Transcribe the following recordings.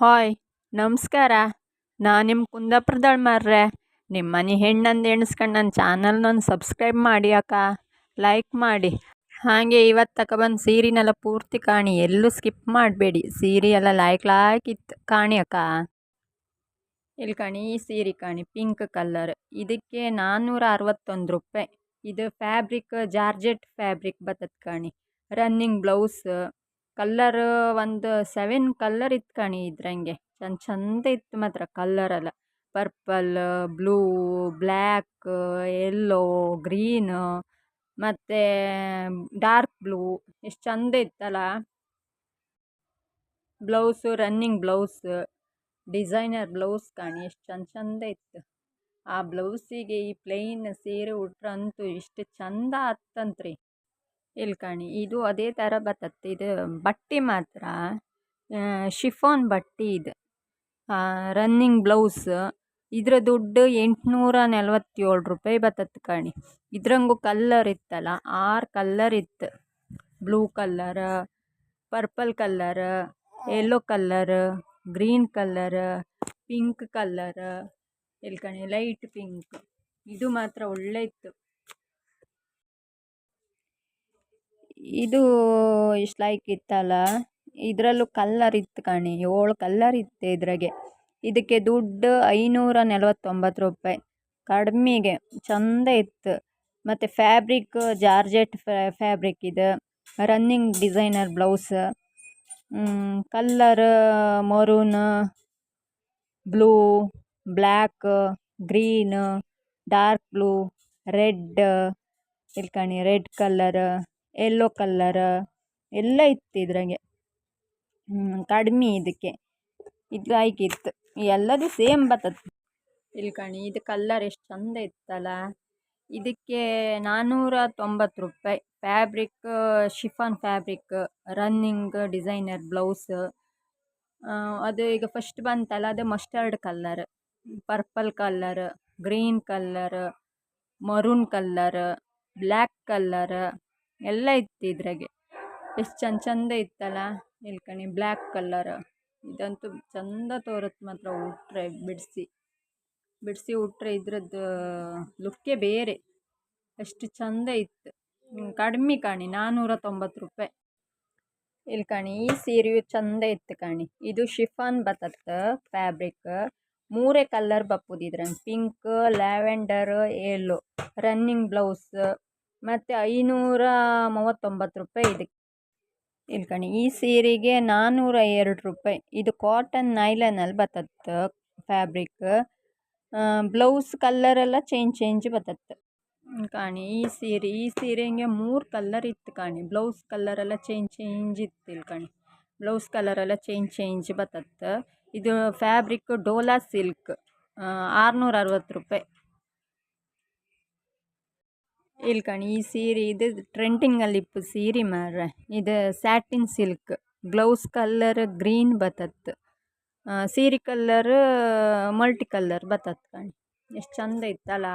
Hi, ನಮಸ್ಕಾರ. ನಾನು ನಿಮ್ಮ ಕುಂದಾಪುರದಳು ಮಾರ್ರೆ. ನಿಮ್ಮ ಮನೆ ಹೆಣ್ಣಂದು ಎಣಿಸ್ಕೊಂಡು ನನ್ನ ಚಾನಲ್ನೊಂದು ಸಬ್ಸ್ಕ್ರೈಬ್ ಮಾಡಿ ಅಕ್ಕ. ಲೈಕ್ ಮಾಡಿ. ಹಾಗೆ ಇವತ್ತು ತಗೊಬಂದು ಸೀರೆನೆಲ್ಲ ಪೂರ್ತಿ ಕಾಣಿ. ಎಲ್ಲೂ ಸ್ಕಿಪ್ ಮಾಡಬೇಡಿ. ಸೀರೆ ಎಲ್ಲ ಲೈಕ್ ಲೈಕ್ ಇತ್ತು ಕಾಣಿ ಅಕ್ಕ. ಇಲ್ಲಿ ಕಾಣಿ, ಈ ಸೀರೆ ಕಾಣಿ. Pink colour. ಇದಕ್ಕೆ ನಾನ್ನೂರ ಅರವತ್ತೊಂದು ರೂಪಾಯಿ ಇದು ಫ್ಯಾಬ್ರಿಕ್, ಜಾರ್ಜೆಟ್ ಫ್ಯಾಬ್ರಿಕ್ ಬತ್ತದ ಕಾಣಿ. Running blouse. ಕಲ್ಲರ್ ಒಂದು ಸೆವೆನ್ ಕಲ್ಲರ್ ಇತ್ತು ಕಣಿ ಇದ್ರಂಗೆ. ಚಂದ ಚಂದ ಇತ್ತು ಮಾತ್ರ ಕಲ್ಲರೆಲ್ಲ purple, blue, black, yellow, green ಮತ್ತು ಡಾರ್ಕ್ ಬ್ಲೂ ಎಷ್ಟು ಚಂದ ಇತ್ತಲ್ಲ. Blouse, running blouse, designer blouse ಕಾಣಿ ಎಷ್ಟು ಚಂದ ಚಂದ ಇತ್ತು. ಆ ಬ್ಲೌಸಿಗೆ ಈ ಪ್ಲೈನ್ ಸೀರೆ ಉಟ್ರಂತೂ ಎಷ್ಟು ಚಂದ ಆತ್ತಂತ್ರಿ. ಇಲ್ಲಿ ಕಾಣಿ ಇದು ಅದೇ ಥರ ಬರ್ತತ್ತೆ ಇದು ಬಟ್ಟೆ ಮಾತ್ರ. ಶಿಫಾನ್ ಬಟ್ಟೆ ಇದು. ರನ್ನಿಂಗ್ ಬ್ಲೌಸ್ ಇದರ ದುಡ್ಡು ಎಂಟುನೂರ ನಲ್ವತ್ತೇಳು ರೂಪಾಯಿ ಬರ್ತತ್ತೆ ಕಾಣಿ. ಇದ್ರಂಗೂ ಕಲ್ಲರ್ ಇತ್ತಲ್ಲ, ಆರು ಕಲ್ಲರ್ ಇತ್ತು. Blue colour purple colour yellow colour green colour pink colour ಇಲ್ಲಿ ಕಾಣಿ ಲೈಟ್ ಪಿಂಕ್ ಇದು ಮಾತ್ರ ಒಳ್ಳೆ ಇತ್ತು. ಇದು ಇಷ್ಟು ಲೈಕ್ ಇತ್ತಲ್ಲ, ಇದರಲ್ಲೂ ಕಲ್ಲರ್ ಇತ್ತು ಕಣೆ, ಏಳು ಕಲ್ಲರ್ ಇತ್ತು ಇದ್ರಾಗೆ. ಇದಕ್ಕೆ ದುಡ್ಡು ಐನೂರ ನಲ್ವತ್ತೊಂಬತ್ತು ರೂಪಾಯಿ. ಕಡಿಮೆಗೆ, ಚಂದ ಇತ್ತು. ಮತ್ತು ಫ್ಯಾಬ್ರಿಕ್ ಜಾರ್ಜೆಟ್ ಫ್ಯಾಬ್ರಿಕ್ ಇದು running designer blouse colour maroon blue black green dark blue red ಇಲ್ಲಿ ಕಾಣಿ ರೆಡ್ ಕಲ್ಲರ್ ಎಲ್ಲೋ ಕಲ್ಲರ ಎಲ್ಲ ಇತ್ತು ಇದ್ರಾಗೆ. ಕಡಿಮೆ ಇದಕ್ಕೆ. ಇದು ಆಯ್ಕಿತ್ತು ಎಲ್ಲದು ಸೇಮ್ ಬರ್ತದೆ. ಇಲ್ಲಿ ಕಣಿ, ಇದು ಕಲ್ಲರ್ ಎಷ್ಟು ಚಂದ ಇತ್ತಲ್ಲ. ಇದಕ್ಕೆ ನಾನ್ನೂರ ತೊಂಬತ್ತು ರೂಪಾಯಿ. Fabric chiffon fabric running designer blouse ಅದು ಈಗ ಫಸ್ಟ್ ಬಂತಲ್ಲ, ಅದು mustard colour purple colour green colour maroon colour black colour ಎಲ್ಲ ಇತ್ತು ಇದ್ರಾಗೆ. ಎಷ್ಟು ಚಂದ ಚಂದ ಇತ್ತಲ್ಲ ಇಲ್ಲಿ ಕಣಿ ಬ್ಲ್ಯಾಕ್ ಕಲ್ಲರ್ ಇದಂತೂ ಚಂದ ತೋರುತ್ತೆ ಮಾತ್ರ ಉಟ್ರೆ, ಬಿಡಿಸಿ. ಬಿಡಿಸಿ ಉಟ್ರೆ ಇದ್ರದ್ದು ಲುಕ್ಕೇ ಬೇರೆ. ಅಷ್ಟು ಚಂದ ಇತ್ತು. ಕಡಿಮೆ ಕಾಣಿ ನಾನ್ನೂರ ತೊಂಬತ್ತು ರೂಪಾಯಿ. ಇಲ್ಲಿ ಕಾಣಿ, ಈ ಸೀರೆಯು ಚಂದ ಇತ್ತು ಕಾಣಿ. ಇದು ಶಿಫಾನ್ ಬತ್ತ ಫ್ಯಾಬ್ರಿಕ್. ಮೂರೇ colour ಬಪ್ಪುದಿದ್ರಂಗೆ pink, lavender, yellow. Running blouse. ಮತ್ತು ಐನೂರ ಮೂವತ್ತೊಂಬತ್ತು ರೂಪಾಯಿ ಇದಕ್ಕೆ ಇಲ್ಲಿ ಕಣಿ, ಈ ಸೀರೆಗೆ ನಾನ್ನೂರ ಎರಡು ರೂಪಾಯಿ. ಇದು ಕಾಟನ್ ನೈಲನಲ್ಲಿ ಬತ್ತತ್ತು ಫ್ಯಾಬ್ರಿಕ್ ಬ್ಲೌಸ್ ಕಲ್ಲರೆಲ್ಲ ಚೇಂಜ್ ಚೇಂಜ್ ಬತ್ತತ್ತ. ಕಾಣಿ, ಈ ಸೀರೆ, ಈ ಸೀರೆಗೆ ಮೂರು ಕಲ್ಲರ್ ಇತ್ತು ಕಾಣಿ. ಬ್ಲೌಸ್ ಕಲ್ಲರೆಲ್ಲ ಚೇಂಜ್ ಚೇಂಜ್ ಇತ್ತು ಇಲ್ಲಿ ಕಾಣಿ. ಬ್ಲೌಸ್ ಕಲರೆಲ್ಲ ಚೇಂಜ್ ಚೇಂಜ್ ಬತ್ತತ್ತ. ಇದು ಫ್ಯಾಬ್ರಿಕ್ ಡೋಲಾ ಸಿಲ್ಕ್ ಆರುನೂರ ಅರವತ್ತು ರೂಪಾಯಿ. ಇಲ್ಲಿ ಕಣಿ ಈ ಸೀರೆ ಇದು ಟ್ರೆಂಡಿಂಗಲ್ಲಿ ಇಪ್ಪು ಸೀರೆ ಮಾರ್ರೆ. ಇದು satin silk blouse colour green ಬತ್ತತ್. ಸೀರೆ ಕಲ್ಲರ್ ಮಲ್ಟಿ ಕಲ್ಲರ್ ಬತ್ತತ್ ಕಣಿ. ಎಷ್ಟು ಚಂದ ಇತ್ತಲ್ಲ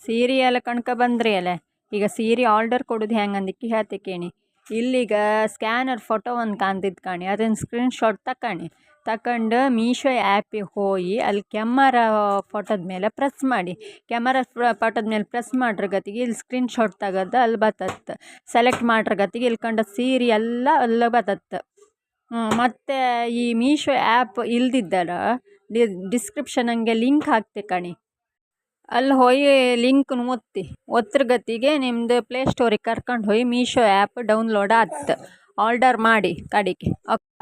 ಸೀರೆ ಎಲ್ಲ ಕಣ್ಕ ಬಂದ್ರಿ ಅಲ್ಲ ಈಗ ಸೀರೆ ಆರ್ಡರ್ ಕೊಡೋದು ಹೆಂಗೆ ಅಂದಿಕ್ಕೆ ಹೇಳ್ತಿ ಕೇಳಿ. ಇಲ್ಲೀಗ ಸ್ಕ್ಯಾನರ್ ಫೋಟೋ ಒಂದು ಕಾಣ್ತಿತ್ತು ಕಾಣಿ. ಅದನ್ನು ಸ್ಕ್ರೀನ್ ಶಾಟ್ ತಕೊಳ್ಳಿ ತಗೊಂಡು ಮೀಶೋ ಆ್ಯಪಿಗೆ ಹೋಗಿ ಅಲ್ಲಿ ಕ್ಯಾಮರಾ ಫೋಟೋದ ಮೇಲೆ ಪ್ರೆಸ್ ಮಾಡಿ. ಕ್ಯಾಮರಾ ಫೋಟೋದ ಮೇಲೆ ಪ್ರೆಸ್ ಮಾಡ್ರ ಗತಿಗೆ ಇಲ್ಲಿ ಸ್ಕ್ರೀನ್ ಶಾಟ್ ತಗದು ಅಲ್ಲಿ ಬರ್ತತ್ತೆ ಸೆಲೆಕ್ಟ್ ಮಾಡ್ರ ಗತಿಗೆ ಇಲ್ಲಿ ಕಂಡ ಸೀರೆ ಎಲ್ಲ ಅಲ್ಲಿ ಬರ್ತತ್ತೆ ಮತ್ತು ಈ ಮೀಶೋ ಆ್ಯಪ್ ಇಲ್ದಿದ್ದರ ಡಿಸ್ಕ್ರಿಪ್ಷನ್ ಹಂಗೆ ಲಿಂಕ್ ಹಾಕ್ತೆ ಕಣಿ. ಅಲ್ಲಿ ಹೋಗಿ ಲಿಂಕ್ನ ಒತ್ತಿ. ಒತ್ತರ ಗತಿಗೆ ನಿಮ್ಮದು ಪ್ಲೇ ಸ್ಟೋರಿಗೆ ಕರ್ಕೊಂಡು ಹೋಗಿ ಮೀಶೋ ಆ್ಯಪ್ ಡೌನ್ಲೋಡ್ ಆಯ್ತು ಆರ್ಡರ್ ಮಾಡಿ ಕಡೆಗೆ. ಅಕ್ಕ.